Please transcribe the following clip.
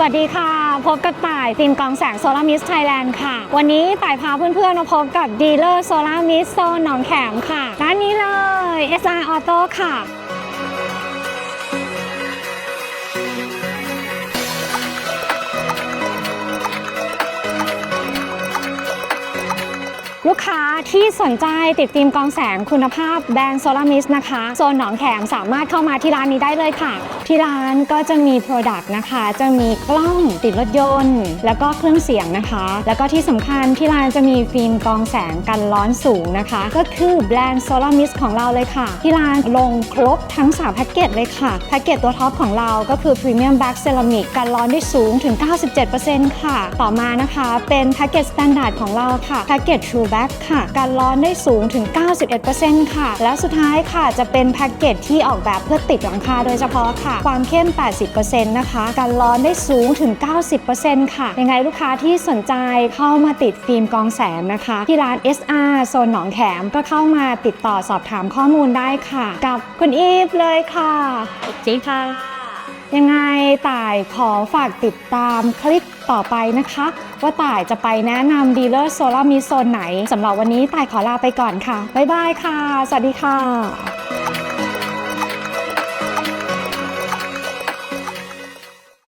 สวัสดีค่ะ พบกับต่ายทีมกองแสงโซลามิสไทยแลนด์ค่ะ วันนี้ต่ายพาเพื่อนๆมาพบกับดีลเลอร์โซลามิสโซนหนองแขมค่ะ ร้านนี้เลย SR Auto ค่ะ ลูกค้าที่สนใจติดฟิล์มกองแสงคุณภาพแบรนด์โซลามิสนะคะโซนหนองแขมสามารถเข้ามาที่ร้านนี้ได้เลยค่ะ ที่ร้านก็จะมี Product นะคะ จะมีกล้องติดรถยนต์ แล้วก็เครื่องเสียงนะคะ แล้วก็ที่สำคัญที่ร้านจะมีฟิล์มกองแสงกันร้อนสูงนะคะ ก็คือแบรนด์โซลามิสของเราเลยค่ะ ที่ร้านลงครบทั้ง3แพ็กเกจเลยค่ะแพ็กเกจตัวท็อปของเราก็คือ Premium Black Ceramic กันร้อนได้สูงถึง 97%ค่ะ ต่อมานะคะเป็นแพ็กเกจ Standard ของเราค่ะแพ็กเกจ True Back ค่ะกันร้อนได้สูงถึง 91%ค่ะ แล้วสุดท้ายค่ะจะเป็นแพ็กเกจที่ออกแบบเพื่อติดหลังคาโดยเฉพาะค่ะ ความเข้ม 80%นะคะกันร้อนได้สูงถึง 90%ค่ะ ยังไงลูกค้าที่สนใจเข้ามาติดฟิล์มกองแสงนะคะ ที่ร้าน SR โซนหนองแขมก็เข้ามาติดต่อสอบถามข้อมูลได้ค่ะ กับคุณอีฟเลยค่ะจีค่ะ ต่ายขอฝากติดตามคลิปต่อไปนะคะ ว่าต่ายจะไปแนะนำดีลเลอร์โซลาร์มีโซนไหนสำหรับวันนี้ต่ายขอลาไปก่อนค่ะ บ๊ายบายค่ะ สวัสดีค่ะ